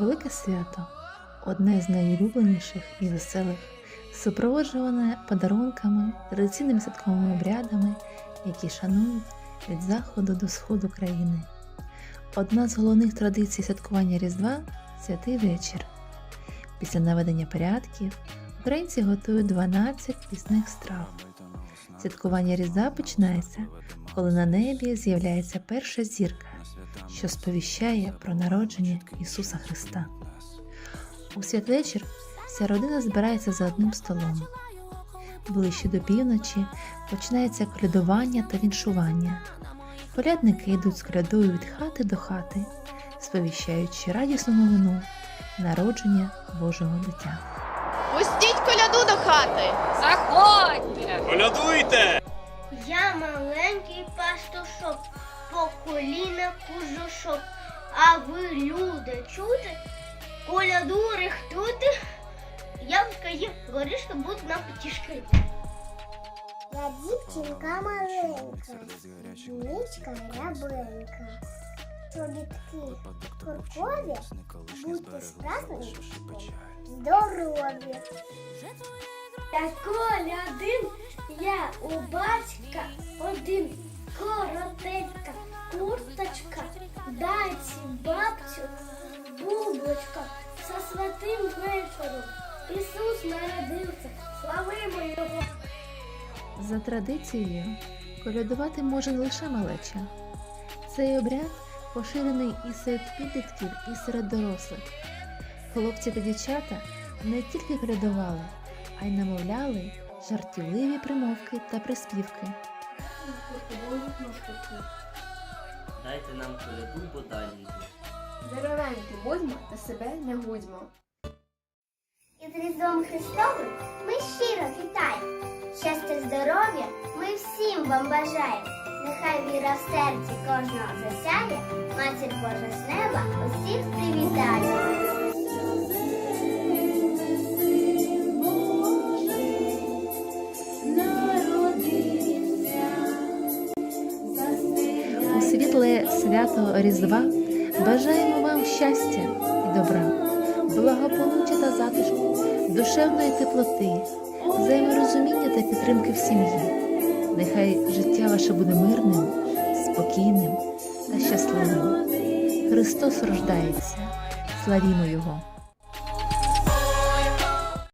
Велике свято одне з найулюбленіших і веселих, супроводжуване подарунками, традиційними святковими обрядами, які шанують від заходу до сходу країни. Одна з головних традицій святкування Різдва святий вечір. Після наведення порядків українці готують 12 пісних страв. Святкування Різдва починається, коли на небі з'являється перша зірка, що сповіщає про народження Ісуса Христа. У святвечір вся родина збирається за одним столом. Ближче до півночі починається колядування та віншування. Колядники йдуть з колядою від хати до хати, сповіщаючи радісну новину народження Божого дитя. Пустіть коляду до хати. Заходьте! Колядуйте! Я маленький пастушок, коліна кужушок. А ви, люди, чути? Коляду рихтуйте. Я вам скажу, горішки будуть нам потішки. Я дівчинка маленька, нічка рябенька. Чобітки куркові, будьте справні, здорові. Та коля один, я у батька один. За традицією, колядувати може лише малеча. Цей обряд поширений і серед підлітків, і серед дорослих. Хлопці та дівчата не тільки колядували, а й намовляли жартівливі примовки та приспівки. Дайте нам коляду, бо далі йду. Будьмо та себе не гудьмо. І з Різдвом Христовим ми щиро вам бажаємо. Нехай віра в серці кожного засяє, Матір Божа з неба усіх привітає. У світле свято Різдва бажаємо вам щастя і добра, благополуччя та затишку, душевної теплоти, взаєморозуміння та підтримки в сім'ї. Нехай життя ваше буде мирним, спокійним та щасливим. Христос рождається. Славімо Його!